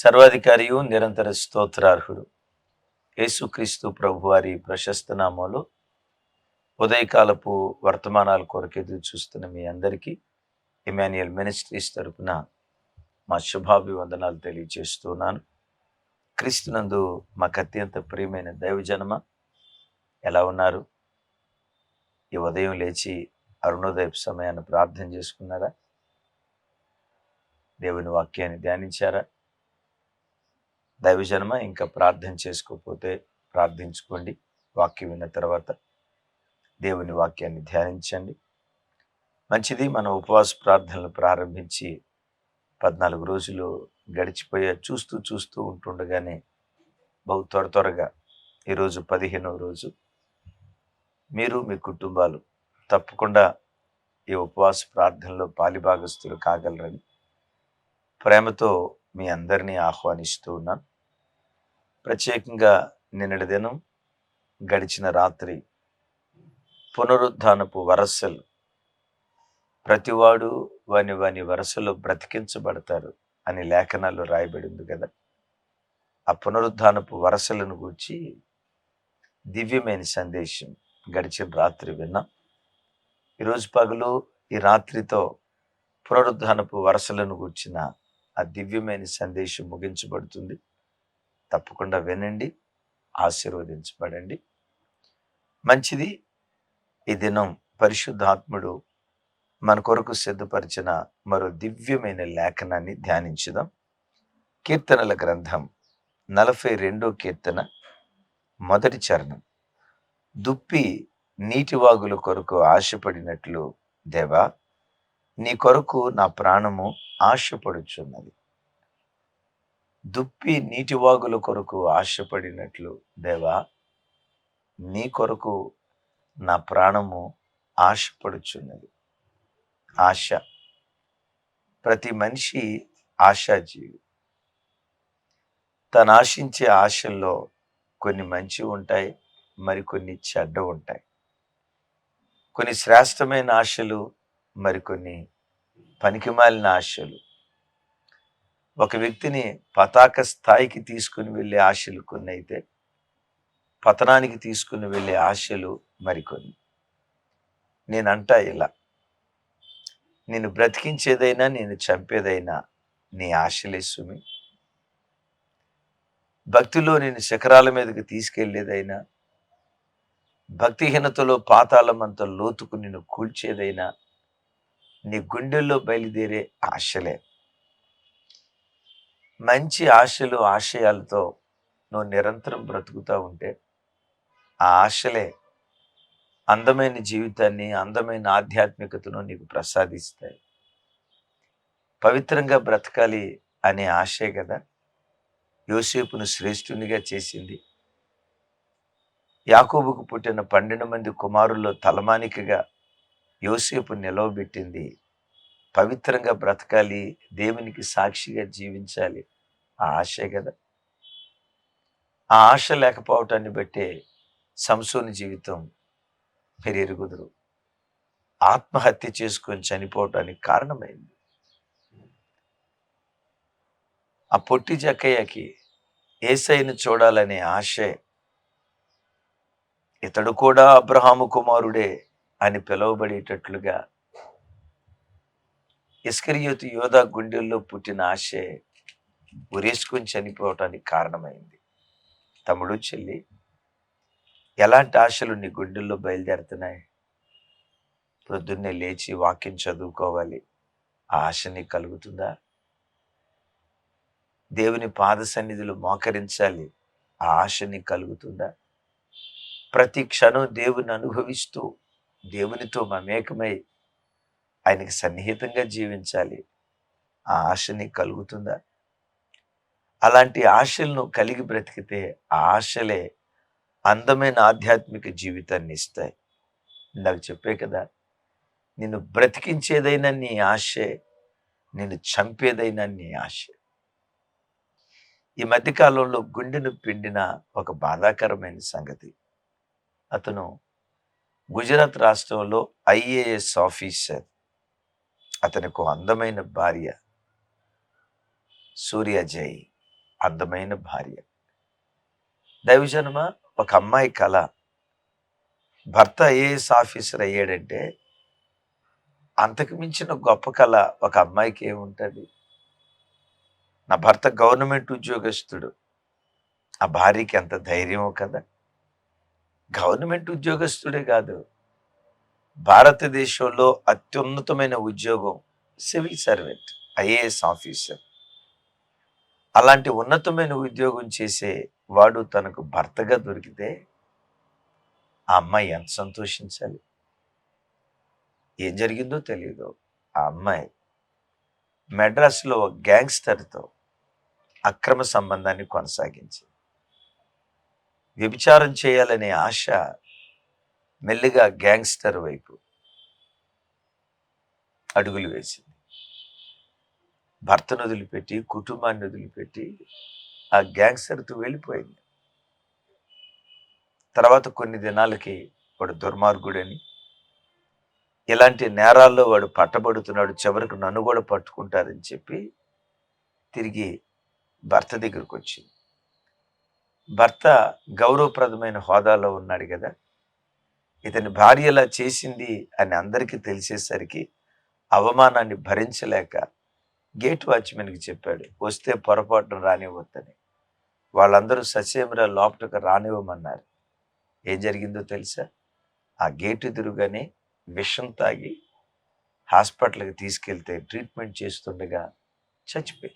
సర్వాధికారియు నిరంతర స్తోత్రార్హుడు. యేసుక్రీస్తు ప్రభువారి ప్రశస్త నామంలో ఉదయకాలపు వర్తమానాల కొరకు ఎదురు చూస్తున్న మీ అందరికీ ఇమాన్యుయల్ మినిస్ట్రీస్ తరపున మా శుభాభివందనాలు తెలియజేస్తున్నాను క్రీస్తునందు మాకు అత్యంత ప్రియమైన దైవజనమ ఎలా ఉన్నారు? ఈ ఉదయం లేచి అరుణోదయపు సమయాన్ని ప్రార్థన చేసుకున్నారా? దేవుని వాక్యాన్ని ధ్యానించారా? దైవజనమ? ఇంకా ప్రార్థన చేసుకోకపోతే ప్రార్థించుకోండి. వాక్యం విన్న తర్వాత దేవుని వాక్యాన్ని ధ్యానించండి. మంచిది మన ఉపవాస ప్రార్థనలు ప్రారంభించి పద్నాలుగు రోజులు గడిచిపోయే చూస్తూ చూస్తూ ఉంటుండగానే బహు త్వర త్వరగా ఈరోజు పదిహేనవ రోజు మీరు మీ కుటుంబాలు తప్పకుండా ఈ ఉపవాస ప్రార్థనలో పాలిభాగస్తులు కాగలరని ప్రేమతో మీ అందరినీ ఆహ్వానిస్తూ ఉన్నాను. ప్రత్యేకంగా నిన్నటి దినం గడిచిన రాత్రి పునరుద్ధానపు వరసలు ప్రతివాడు వాని వాని వరసలో బ్రతికించబడతారు అని లేఖనాల్లో రాయబడింది కదా. ఆ పునరుద్ధానపు వరసలను గూర్చి దివ్యమైన సందేశం గడిచిన రాత్రి విన్నాం ఈరోజు పగలు ఈ రాత్రితో పునరుద్ధానపు వరసలను గూర్చిన ఆ దివ్యమైన సందేశం ముగించబడుతుంది. తప్పకుండా వినండి ఆశీర్వదించబడండి. మంచిది ఈ దినం పరిశుద్ధాత్ముడు మన కొరకు సిద్ధపరిచిన మరో దివ్యమైన లేఖనాన్ని ధ్యానించుదాం. కీర్తనల గ్రంథం నలభై రెండో కీర్తన మొదటి చరణం. దుప్పి నీటివాగుల కొరకు ఆశపడినట్లు దేవా నీ కొరకు నా ప్రాణము ఆశపడుచున్నది. దుప్పి నీటివాగుల కొరకు ఆశపడినట్లు దేవా నీ కొరకు నా ప్రాణము ఆశపడుచున్నది. ఆశ. ప్రతి మనిషి ఆశాజీవి. తను ఆశించే ఆశల్లో కొన్ని మంచి ఉంటాయి మరికొన్ని చెడ్డ ఉంటాయి. కొన్ని శ్రేష్టమైన ఆశలు మరికొన్ని పనికిమాలిన ఆశలు. ఒక వ్యక్తిని పతాక స్థాయికి తీసుకుని వెళ్ళే ఆశలు కొన్ని అయితే పతనానికి తీసుకుని వెళ్ళే ఆశలు మరికొన్ని. నేనంటా ఇలా. నేను బ్రతికించేదైనా నేను చంపేదైనా నీ ఆశలే సుమి. భక్తిలో నేను శిఖరాల మీదకి తీసుకెళ్ళేదైనా భక్తిహీనతలో పాతాళమంత లోతుకు నిన్ను కూల్చేదైనా నీ గుండెల్లో బయలుదేరే ఆశలే. మంచి ఆశలు ఆశయాలతో నువ్వు నిరంతరం బ్రతుకుతూ ఉంటే ఆ ఆశలే అందమైన జీవితాన్ని అందమైన ఆధ్యాత్మికతను నీకు ప్రసాదిస్తాయి. పవిత్రంగా బ్రతకాలి అనే ఆశే కదా యోసేపును శ్రేష్ఠునిగా చేసింది. యాకోబుకు పుట్టిన పన్నెండు మంది కుమారుల్లో తలమానికగా యోసేపు నిలవబెట్టింది. పవిత్రంగా బ్రతకాలి దేవునికి సాక్షిగా జీవించాలి ఆ ఆశే కదా. ఆ ఆశ లేకపోవటాన్ని బట్టే సంసోని జీవితం మీరు ఎరుగుదురు ఆత్మహత్య చేసుకొని చనిపోవటానికి కారణమైంది. ఆ పొట్టి జక్కయ్యకి ఏసైను చూడాలనే ఆశే ఇతడు కూడా అబ్రహాము కుమారుడే అని పిలువబడేటట్లుగా ఇస్కరియోతి యోధా గుండెల్లో పుట్టిన ఆశే ఉరేసుకొని చనిపోవటానికి కారణమైంది. తమ్ముడు చెల్లి ఎలాంటి ఆశలు నీ గుండెల్లో బయలుదేరుతున్నాయి? ప్రొద్దున్నే లేచి వాక్యం చదువుకోవాలి. ఆ ఆశ నీకు కలుగుతుందా? దేవుని పాద సన్నిధిలో మోకరించాలి. ఆ ఆశ నీకు కలుగుతుందా? ప్రతి క్షణం దేవుని అనుభవిస్తూ దేవునితో మమేకమై ఆయనకి సన్నిహితంగా జీవించాలి. ఆ ఆశ నీకు కలుగుతుందా? అలాంటి ఆశలను కలిగి బ్రతికితే ఆ ఆశలే అందమైన ఆధ్యాత్మిక జీవితాన్ని ఇస్తాయి. నాకు చెప్పే కదా నిన్ను బ్రతికించేదైనా నీ ఆశే నిన్ను చంపేదైనా నీ ఆశ. ఈ మధ్యకాలంలో గుండెను పిండిన ఒక బాధాకరమైన సంగతి. అతను గుజరాత్ రాష్ట్రంలో ఐఏఎస్ ఆఫీసర్. అతనికి అందమైన భార్య. సూర్య జై అందమైన భార్య. దైవజనమ ఒక అమ్మాయి కళ భర్త ఐఏఎస్ ఆఫీసర్ అయ్యాడంటే అంతకు మించిన గొప్ప కళ ఒక అమ్మాయికి ఏముంటుంది? నా భర్త గవర్నమెంట్ ఉద్యోగస్తుడు. ఆ భార్యకి ఎంత ధైర్యమో కదా. గవర్నమెంట్ ఉద్యోగస్తుడే కాదు. భారతదేశంలో అత్యున్నతమైన ఉద్యోగం సివిల్ సర్వెంట్ ఐఏఎస్ ఆఫీసర్. అలాంటి ఉన్నతమైన ఉద్యోగం చేసే వాడు తనకు భర్తగా దొరికితే ఆ అమ్మాయి ఎంత సంతోషించాలి? ఏం జరిగిందో తెలియదు ఆ అమ్మాయి మెడ్రాస్లో గ్యాంగ్స్టర్తో అక్రమ సంబంధాన్ని కొనసాగించింది. వ్యభిచారం చేయాలనే ఆశ మెల్లిగా గ్యాంగ్స్టర్ వైపు అడుగులు వేసింది. భర్తను వదిలిపెట్టి కుటుంబాన్ని వదిలిపెట్టి ఆ గ్యాంగ్స్టర్తో వెళ్ళిపోయింది. తర్వాత కొన్ని దినాలకి వాడు దుర్మార్గుడని ఇలాంటి నేరాల్లో వాడు పట్టబడుతున్నాడు చివరికి నన్ను కూడా పట్టుకుంటారని చెప్పి తిరిగి భర్త దగ్గరకు వచ్చింది. భర్త గౌరవప్రదమైన హోదాలో ఉన్నాడు కదా ఇతని భార్య ఇలా చేసింది అని అందరికీ తెలిసేసరికి అవమానాన్ని భరించలేక గేట్ వాచ్మెన్కి చెప్పాడు వస్తే పొరపాటున రానివ్వద్దని. వాళ్ళందరూ ససేమిరా లోపలికి రానివ్వమన్నారు. ఏం జరిగిందో తెలుసా? ఆ గేట్ ఎదురుగానే విషం తాగి హాస్పిటల్కి తీసుకెళ్తే ట్రీట్మెంట్ చేస్తుండగా చచ్చిపోయి.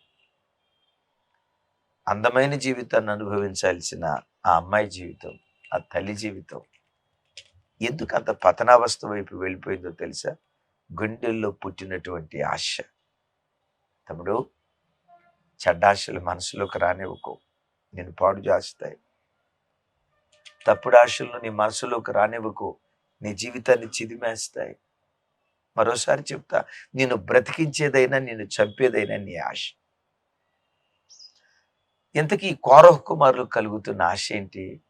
అందమైన జీవితాన్ని అనుభవించాల్సిన ఆ అమ్మాయి జీవితం ఆ తల్లి జీవితం ఎందుకు అంత పతనావస్థ వైపు వెళ్ళిపోయిందో తెలుసా? గుండెల్లో పుట్టినటువంటి ఆశ. తమ్ముడు చెడ్డాశలు మనసులోకి రానివ్వకు. నేను పాడు చేస్తాయి తప్పుడు ఆశలను నీ మనసులోకి రానివ్వకు. నీ జీవితాన్ని చిదిమేస్తాయి. మరోసారి చెప్తా నేను బ్రతికించేదైనా నేను చంపేదైనా నీ ఆశ. ఇంతకీ కోరహ కుమారులు కలుగుతున్న ఆశ ఏంటి?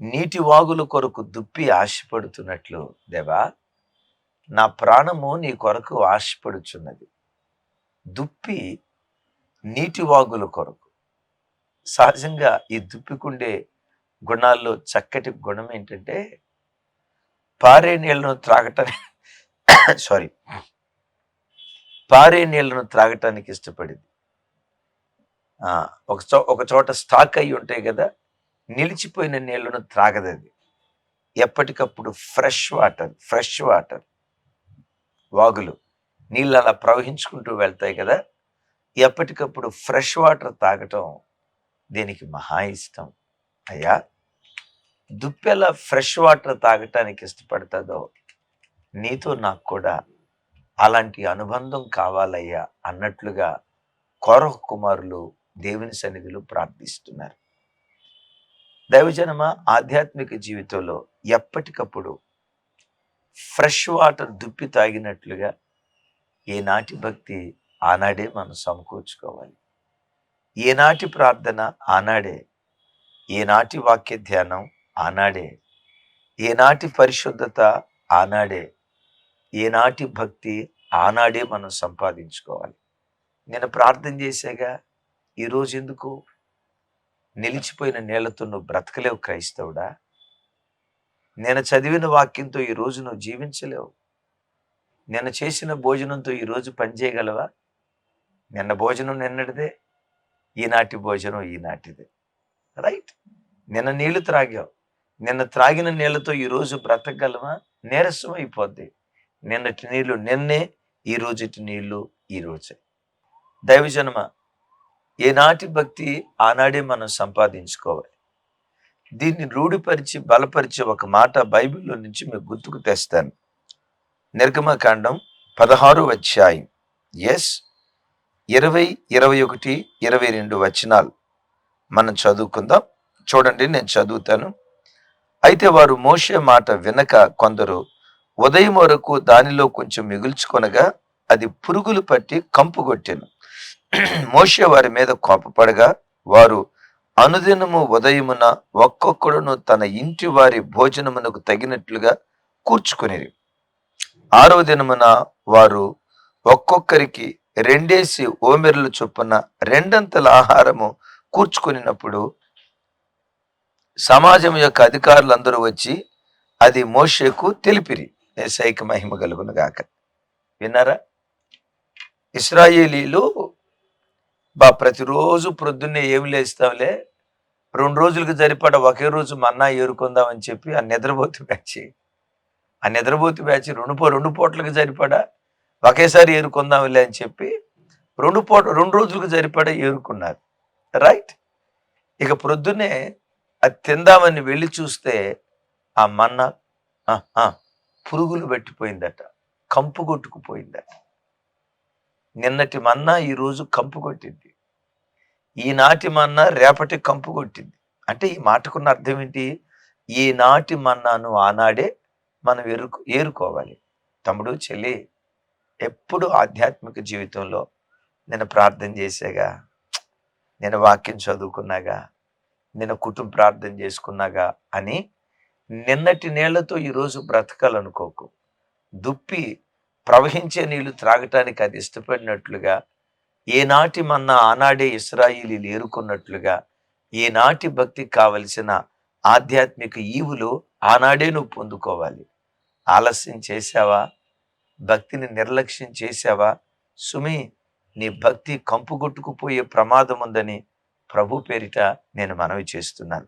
నీటి వాగుల కొరకు దుప్పి ఆశపడుతున్నట్లు దేవా నా ప్రాణము నీ కొరకు ఆశపడుచున్నది. దుప్పి నీటి వాగుల కొరకు. సహజంగా ఈ దుప్పికుండే గుణాల్లో చక్కటి గుణం ఏంటంటే పారే నీళ్ళను త్రాగటానికి సారీ పారే నీళ్ళను త్రాగటానికి ఇష్టపడింది. ఒక చో ఒక చోట స్టాక్ అయి ఉంటాయి కదా నిలిచిపోయిన నీళ్ళను త్రాగదది. ఎప్పటికప్పుడు ఫ్రెష్ వాటర్ ఫ్రెష్ వాటర్. వాగులు నీళ్ళు అలా ప్రవహించుకుంటూ వెళ్తాయి కదా. ఎప్పటికప్పుడు ఫ్రెష్ వాటర్ తాగటం దీనికి మహా ఇష్టం. అయ్యా దుప్పెలా ఫ్రెష్ వాటర్ తాగటానికి ఇష్టపడుతుందో నీతో నాకు కూడా అలాంటి అనుబంధం కావాలయ్యా అన్నట్లుగా కౌరవ కుమారులు దేవుని సన్నిధిలో ప్రార్థిస్తున్నారు. దైవజనమ ఆధ్యాత్మిక జీవితంలో ఎప్పటికప్పుడు ఫ్రెష్ వాటర్ దుప్పి తాగినట్లుగా ఏనాటి భక్తి ఆనాడే మనం సమకూర్చుకోవాలి. ఏనాటి ప్రార్థన ఆనాడే ఏనాటి వాక్య ధ్యానం ఆనాడే ఏనాటి పరిశుద్ధత ఆనాడే ఏనాటి భక్తి ఆనాడే మనం సంపాదించుకోవాలి. నేను ప్రార్థన చేశాగా ఈరోజు ఎందుకు నిలిచిపోయిన నీళ్ళతో నువ్వు బ్రతకలేవు క్రైస్తవుడా? నేను చదివిన వాక్యంతో ఈ రోజు నువ్వు జీవించలేవు. నేను చేసిన భోజనంతో ఈ రోజు పనిచేయగలవా? నిన్న భోజనం నిన్నటిదే ఈనాటి భోజనం ఈనాటిదే. రైట్? నిన్న నీళ్ళు త్రాగావు. నిన్న త్రాగిన నీళ్ళతో ఈ రోజు బ్రతకగలవా? నీరసం అయిపోద్ది. నిన్నటి నీళ్ళు నిన్నే ఈ రోజుటి నీళ్ళు ఈ రోజే. దైవజనమ ఏనాటి భక్తి ఆనాడే మనం సంపాదించుకోవాలి. దీన్ని రూఢిపరిచి బలపరిచి ఒక మాట బైబిల్లో నుంచి మీకు గుర్తుకు తెస్తాను. నిర్గమకాండం పదహారు అధ్యాయం. ఎస్ ఇరవై ఇరవై ఒకటి ఇరవై రెండు వచనాలు. మనం చదువుకుందాం. చూడండి నేను చదువుతాను. అయితే వారు మోషే మాట వినక కొందరు ఉదయం వరకు దానిలో కొంచెం మిగుల్చుకొనగా అది పురుగులు పట్టి కంపు కొట్టాను. మోషే వారి మీద కోపపడగా వారు అనుదినము ఉదయమున ఒక్కొక్కడును తన ఇంటి వారి భోజనమునకు తగినట్లుగా కూర్చుకునేది ఆరో దినమున వారు ఒక్కొక్కరికి రెండేసి ఓమెర్లు చొప్పున రెండంతల ఆహారము కూర్చుకునినప్పుడు సమాజం యొక్క అధికారులందరూ వచ్చి అది మోషేకు తెలిపిరి. సైక మహిమ కలుగును గాక. విన్నారా? ఇస్రాయేలీలు బా ప్రతిరోజు ప్రొద్దున్నే ఏమి లేస్తాంలే? రెండు రోజులకు సరిపడ ఒకే రోజు మన్నా ఏరుకుందామని చెప్పి ఆ నిద్రపోతు బ్యాచ్. ఆ నిద్రపోతు బ్యాచ్ రెండు పో రెండు పూట్లకు సరిపడా ఒకేసారి ఏరుకుందాంలే అని చెప్పి రెండు పూట రెండు రోజులకు సరిపడ ఏరుకున్నారు. రైట్? ఇక ప్రొద్దునే అది తిందామని వెళ్ళి చూస్తే ఆ మన్న ఆ, పురుగులు పెట్టిపోయిందట. కంపు కొట్టుకుపోయిందట. నిన్నటి మన్నా ఈరోజు కంపు కొట్టింది. ఈనాటి మన్నా రేపటి కంపు కొట్టింది. అంటే ఈ మాటకున్న అర్థం ఏంటి? ఈనాటి మన్నాను ఆనాడే మనం ఎరుకు ఏరుకోవాలి. తమ్ముడు చెల్లి ఎప్పుడు ఆధ్యాత్మిక జీవితంలో నేను ప్రార్థన చేసేగా నేను వాక్యం చదువుకున్నాగా నేను కుటుంబ ప్రార్థన చేసుకున్నాగా అని నిన్నటి నేళ్ళతో ఈరోజు బ్రతకాలనుకోకు. దుప్పి ప్రవహించే నీళ్ళు త్రాగటానికి అది ఇష్టపడినట్లుగా ఏనాటి మన్న ఆనాడే ఇస్రాయిలీలు ఏరుకున్నట్లుగా ఏనాటి భక్తికి కావలసిన ఆధ్యాత్మిక ఈవులు ఆనాడే నువ్వు పొందుకోవాలి. ఆలస్యం చేశావా? భక్తిని నిర్లక్ష్యం చేశావా? సుమి నీ భక్తి కంపుగొట్టుకుపోయే ప్రమాదం ఉందని ప్రభు పేరిట నేను మనవి చేస్తున్నాను.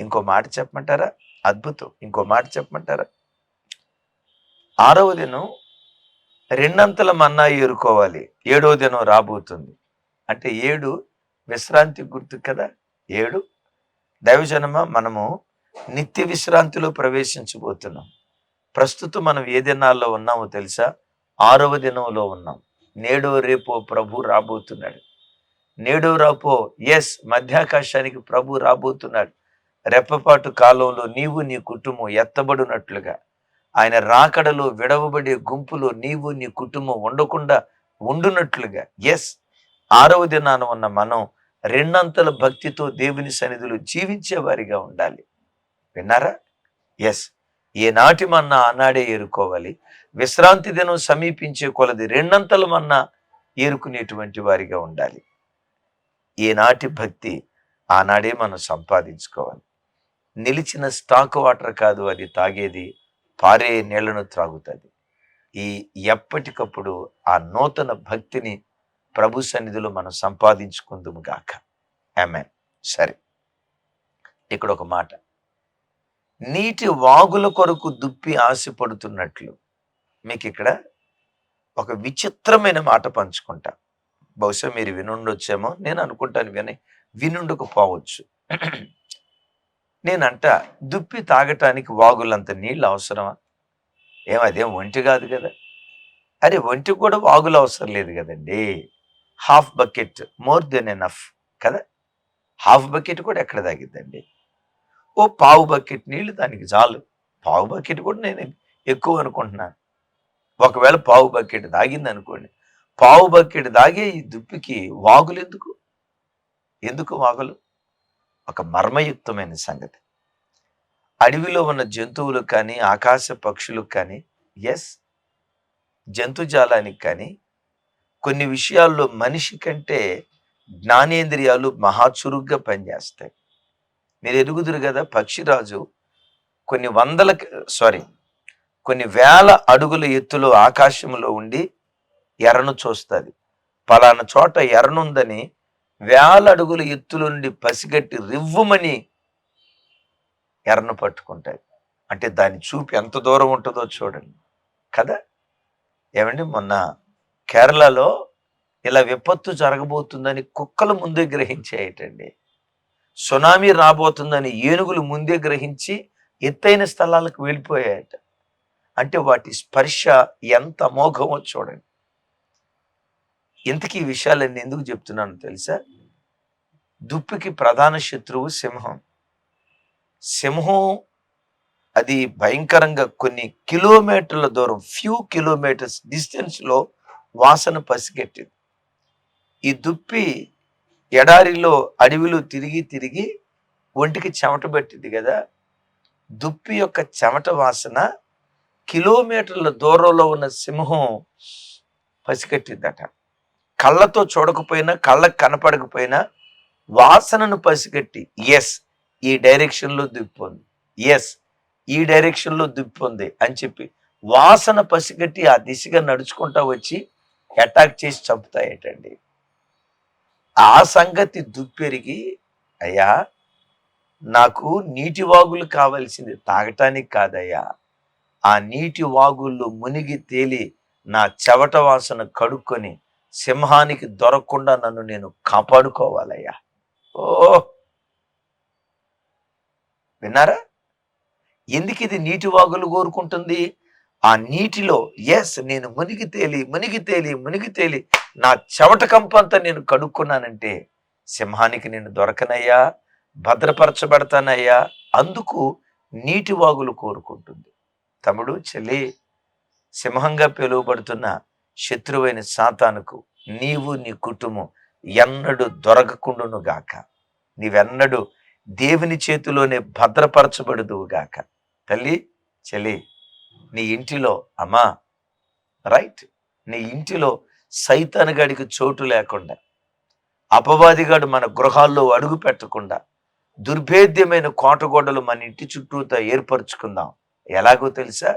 ఇంకో మాట చెప్పమంటారా? అద్భుతం. ఇంకో మాట చెప్పమంటారా? ఆరవ దినం రెండంతల మన్నా ఏరుకోవాలి. ఏడో దినం రాబోతుంది. అంటే ఏడు విశ్రాంతి గుర్తు కదా? ఏడు దైవజనమ మనము నిత్య విశ్రాంతిలో ప్రవేశించబోతున్నాం. ప్రస్తుతం మనం ఏ దినాల్లో ఉన్నామో తెలుసా? ఆరవ దినంలో ఉన్నాం. నేడో రేపో ప్రభు రాబోతున్నాడు. నేడో రాపో ఎస్ మధ్యాకాశానికి ప్రభు రాబోతున్నాడు. రెప్పపాటు కాలంలో నీవు నీ కుటుంబం ఎత్తబడినట్లుగా. ఆయన రాకడలో విడవబడే గుంపులో నీవు నీ కుటుంబం ఉండకుండా ఉండునట్లుగా. ఎస్ ఆరవ దినాన ఉన్న మనం రెండంతల భక్తితో దేవుని సన్నిధిలో జీవించే వారిగా ఉండాలి. విన్నారా? ఎస్ ఏనాటి మన్నా ఆనాడే ఏరుకోవాలి. విశ్రాంతి దినం సమీపించే కొలది రెండంతల మన్నా ఏరుకునేటువంటి వారిగా ఉండాలి. ఏనాటి భక్తి ఆనాడే మనం సంపాదించుకోవాలి. నిలిచిన స్టాక్ వాటర్ కాదు అది తాగేది. పారే నీళ్ళను త్రాగుతుంది. ఈ ఎప్పటికప్పుడు ఆ నూతన భక్తిని ప్రభు సన్నిధిలో మనం సంపాదించుకుందుము గాక. ఆమె సరే. ఇక్కడ ఒక మాట. నీటి వాగుల కొరకు దుప్పి ఆశపడుతున్నట్లు మీకు ఇక్కడ ఒక విచిత్రమైన మాట పంచుకుంటా. బహుశా మీరు వినుండొచ్చేమో నేను అనుకుంటాను కానీ వినుండకపోవచ్చు. నేనంట దుప్పి తాగటానికి వాగులంత నీళ్ళు అవసరమా? ఏం అదేం ఒంటి కాదు కదా. అరే ఒంటి కూడా వాగులు అవసరం లేదు కదండి. Half bucket more than enough కదా? హాఫ్ బకెట్ కూడా ఎక్కడ తాగిద్దండి? ఓ పావు బకెట్ నీళ్ళు దానికి చాలు. పావు బకెట్ కూడా నేను ఎక్కువ అనుకుంటున్నాను. ఒకవేళ పావు బకెట్ దాగింది అనుకోండి పావు బకెట్ తాగే ఈ దుప్పికి వాగులు ఎందుకు? ఎందుకు వాగులు? ఒక మర్మయుక్తమైన సంగతి. అడవిలో ఉన్న జంతువులకు కానీ ఆకాశ పక్షులకు కానీ ఎస్ జంతుజాలానికి కానీ కొన్ని విషయాల్లో మనిషి కంటే జ్ఞానేంద్రియాలు మహాచురుగ్గా పనిచేస్తాయి. మీరు ఎరుగుదురు కదా పక్షిరాజు కొన్ని వందల సారీ కొన్ని వేల అడుగుల ఎత్తులో ఆకాశంలో ఉండి ఎర్రను చూస్తుంది. పలానా చోట ఎర్రనుందని వేల అడుగుల ఎత్తుల నుండి పసిగట్టి రివ్వుమని ఎర్రను పట్టుకుంటాయి. అంటే దాని చూపు ఎంత దూరం ఉంటుందో చూడండి. కదా? ఏమండి? మొన్న కేరళలో ఇలా విపత్తు జరగబోతుందని కుక్కలు ముందే గ్రహించేయటండి. సునామీ రాబోతుందని ఏనుగులు ముందే గ్రహించి ఎత్తైన స్థలాలకు వెళ్ళిపోయాయట. అంటే వాటి స్పర్శ ఎంత అమోఘమో చూడండి. ఇంతకీ ఈ విషయాలన్నీ ఎందుకు చెప్తున్నాను తెలుసా? దుప్పికి ప్రధాన శత్రువు సింహం. సింహం అది భయంకరంగా కొన్ని కిలోమీటర్ల దూరం ఫ్యూ కిలోమీటర్స్ డిస్టెన్స్లో వాసన పసిగట్టింది. ఈ దుప్పి ఎడారిలో అడవిలో తిరిగి తిరిగి ఒంటికి చెమట పెట్టింది కదా? దుప్పి యొక్క చెమట వాసన కిలోమీటర్ల దూరంలో ఉన్న సింహం పసిగట్టిందట. కళ్ళతో చూడకపోయినా కళ్ళకు కనపడకపోయినా వాసనను పసిగట్టి ఎస్ ఈ డైరెక్షన్లో దిప్పుంది ఎస్ ఈ డైరెక్షన్లో దిప్పుంది అని చెప్పి వాసన పసిగట్టి ఆ దిశగా నడుచుకుంటా వచ్చి అటాక్ చేసి చంపుతాయటండి. ఆ సంగతి దుప్పెరిగి అయ్యా నాకు నీటి వాగులు కావలసింది తాగటానికి కాదయ్యా. ఆ నీటి వాగుల్లో మునిగి తేలి నా చెవట వాసన కడుక్కొని సింహానికి దొరకకుండా నన్ను నేను కాపాడుకోవాలయ్యా. ఓ! విన్నారా? ఎందుకు ఇది నీటి వాగులు కోరుకుంటుంది? ఆ నీటిలో ఎస్ నేను మునిగి తేలి మునిగి తేలి మునిగి తేలి నా చెవట కంపంతా నేను కడుక్కున్నానంటే సింహానికి నేను దొరకనయ్యా భద్రపరచబడతానయ్యా అందుకు నీటి వాగులు కోరుకుంటుంది. తమ్ముడు చెల్లి సింహంగా పిలువబడుతున్న శత్రువైన సాతానుకు నీవు నీ కుటుంబం ఎన్నడూ దొరకకుండును గాక. నీవెన్నడూ దేవుని చేతిలోనే భద్రపరచబడుదువు గాక. తల్లి చెల్లి నీ ఇంటిలో అమ్మా రైట్? నీ ఇంటిలో సైతానుగాడికి చోటు లేకుండా అపవాదిగాడు మన గృహాల్లో అడుగు పెట్టకుండా దుర్భేద్యమైన కోటగోడలు మన ఇంటి చుట్టూతో ఏర్పరచుకుందాం. ఎలాగో తెలుసా?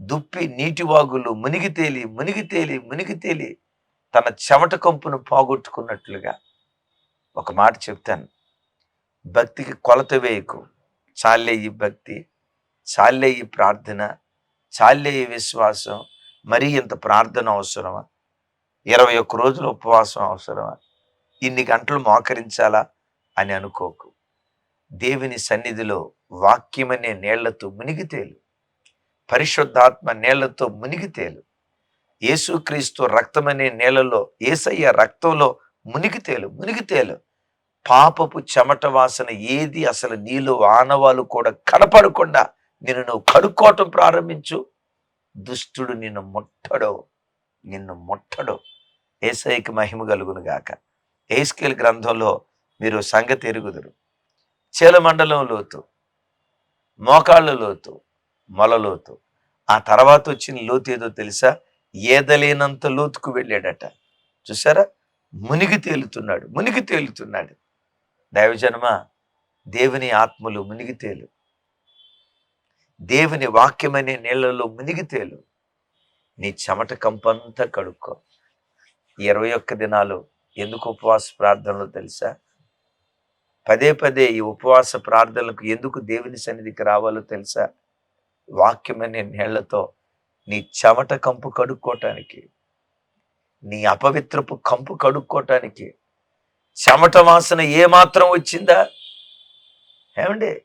దుప్పి నీటి వాగులు మునిగి తేలి మునిగి తేలి మునిగి తేలి తన చెమట కంపును పోగొట్టుకున్నట్లుగా ఒక మాట చెప్తాను. భక్తికి కొలత వేయకు. చాలే ఈ భక్తి చాలే ఈ ప్రార్థన చాలే ఈ విశ్వాసం. మరీ ఇంత ప్రార్థన అవసరమా? ఇరవై ఒక్క రోజులు ఉపవాసం అవసరమా? ఇన్ని గంటలు మోకరించాలా అని అనుకోకు. దేవుని సన్నిధిలో వాక్యమనే నీళ్ళతో మునిగితేలు పరిశుద్ధాత్మ నేలతో మునిగి తేలు. యేసుక్రీస్తు రక్తమనే నీళ్ళలో ఏసయ్య రక్తంలో మునిగి తేలు మునిగి తేలు. పాపపు చెమట వాసన ఏది అసలు నీళ్ళు ఆనవాలు కూడా కనపడకుండా నిన్ను నువ్వు కడుక్కోవటం ప్రారంభించు. దుష్టుడు నిన్ను ముట్టడో నిన్ను ముట్టడో. ఏసైకి మహిమ కలుగును గాక. ఏస్కేల్ గ్రంథంలో మీరు సంగతి ఎరుగుదురు. చీలమండలం లోతు మోకాళ్ళ లోతు మొలలోతు. ఆ తర్వాత వచ్చిన లోతు ఏదో తెలుసా? ఏదలేనంత లోతుకు వెళ్ళాడట. చూసారా? మునిగి తేలుతున్నాడు మునిగి తేలుతున్నాడు. దైవజన్మ దేవుని ఆత్మలు మునిగి తేలు. దేవుని వాక్యమనే నీళ్ళలో మునిగి తేలు. నీ చెమట కంపంతా కడుక్కో. ఇరవై ఒక్క దినాలు ఎందుకు ఉపవాస ప్రార్థనలు తెలుసా? పదే పదే ఈ ఉపవాస ప్రార్థనలకు ఎందుకు దేవుని సన్నిధికి రావాలో తెలుసా? వాక్యమనే నీళ్ళతో నీ చెమట కంపు కడుక్కోటానికి నీ అపవిత్రపు కంపు కడుక్కోటానికి చెమట వాసన ఏమాత్రం వచ్చిందా? ఏమండి?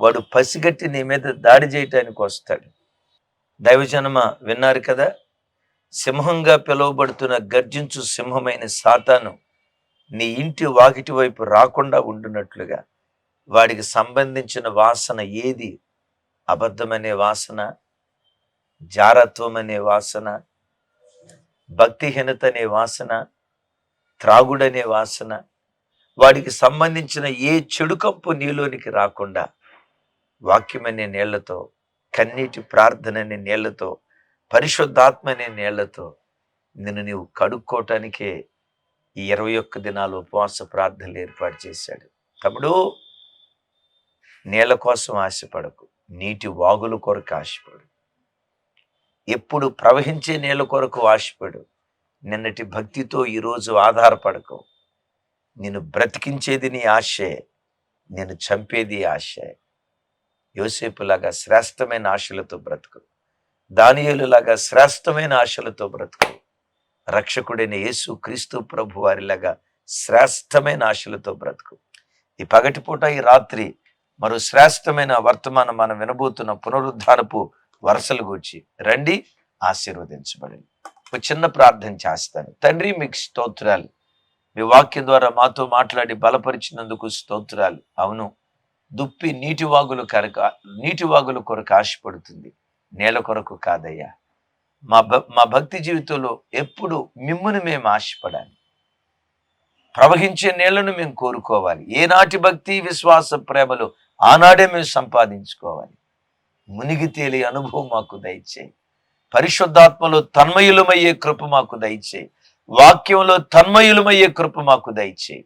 వాడు పసిగట్టి నీ మీద దాడి చేయటానికి వస్తాడు. దైవజనమ విన్నారు కదా? సింహంగా పిలువబడుతున్న గర్జించు సింహమైన సాతాను నీ ఇంటి వాకిటి వైపు రాకుండా ఉండునట్లుగా వాడికి సంబంధించిన వాసన ఏది? అబద్ధమనే వాసన జారత్వం అనే వాసన భక్తిహీనత అనే వాసన త్రాగుడనే వాసన వాడికి సంబంధించిన ఏ చెడుకంపు నీలోనికి రాకుండా వాక్యమనే నీళ్ళతో కన్నీటి ప్రార్థన అనే నీళ్ళతో పరిశుద్ధాత్మ అనే నీళ్ళతో నిన్ను నీవు కడుక్కోవటానికే ఈ ఇరవై ఒక్క దినాలు ఉపవాస ప్రార్థనలు ఏర్పాటు చేశాడు. తమ్ముడు నీళ్ళ కోసం ఆశపడకు. నీటి వాగుల కొరకు ఆశపడు. ఎప్పుడు ప్రవహించే నీళ్ళ కొరకు ఆశపడు. నిన్నటి భక్తితో ఈరోజు ఆధారపడకు. నేను బ్రతికించేది నీ ఆశే నేను చంపేది ఆశే. యోసేపులాగా శ్రేష్టమైన ఆశలతో బ్రతుకు. దానియులులాగా శ్రేష్టమైన ఆశలతో బ్రతుకు. రక్షకుడైన యేసు క్రీస్తు ప్రభు వారిలాగా శ్రేష్టమైన ఆశలతో బ్రతుకు. ఈ పగటిపూట ఈ రాత్రి మరో శ్రేష్టమైన వర్తమానం మనం వినబోతున్న పునరుద్ధారపు వరుసలు గూర్చి. రండి ఆశీర్వదించబడండి. ఒక చిన్న ప్రార్థన చేస్తాను. తండ్రి మీకు స్తోత్రాలు. మీ వాక్యం ద్వారా మాతో మాట్లాడి బలపరిచినందుకు స్తోత్రాలు. అవును దుప్పి నీటి వాగులు కరక నీటి వాగుల కొరకు ఆశపడుతుంది. నేల కొరకు కాదయ్యా. మా భ మా భక్తి జీవితంలో ఎప్పుడు మిమ్మును మేము ఆశపడాలి. ప్రవహించే నీళ్ళను మేము కోరుకోవాలి. ఏనాటి భక్తి విశ్వాస ప్రేమలు ఆనాడే మేము సంపాదించుకోవాలి. మునిగి తేలి అనుభవం మాకు దయచేయి. పరిశుద్ధాత్మలో తన్మయులమయ్యే కృప మాకు దయచేయి. వాక్యంలో తన్మయులమయ్యే కృప మాకు దయచేయి.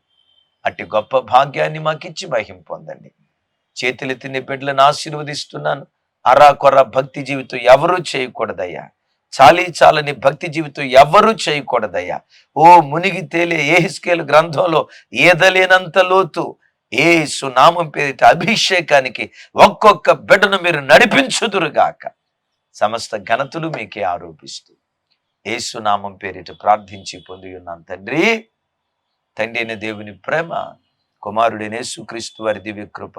అట్టి గొప్ప భాగ్యాన్ని మాకిచ్చి మహిం పొందండి. చేతులు నీ బిడ్డలను ఆశీర్వదిస్తున్నాను. అరా కొర భక్తి జీవితం ఎవరూ చేయకూడదయ్యా. చాలీ చాలని భక్తి జీవితం ఎవరూ చేయకూడదయ్యా. ఓ మునిగి తేలే ఏ గ్రంథంలో ఏదలేనంత లోతు ఏ సునామం పేరిట అభిషేకానికి ఒక్కొక్క బిడ్డను మీరు నడిపించుదురుగాక. సమస్త ఘనతలు మీకే ఆరోపిస్తూ ఏసునామం పేరిట ప్రార్థించి పొంది ఉన్నాను తండ్రి. తండ్రి అయిన దేవుని ప్రేమ కుమారుడైన యేసుక్రీస్తు వారి దివ్య కృప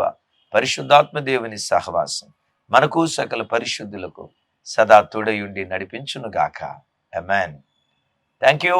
పరిశుద్ధాత్మ దేవుని సహవాసం మనకు సకల పరిశుద్ధులకు సదా తోడయుండి నడిపించునుగాక. Amen thank you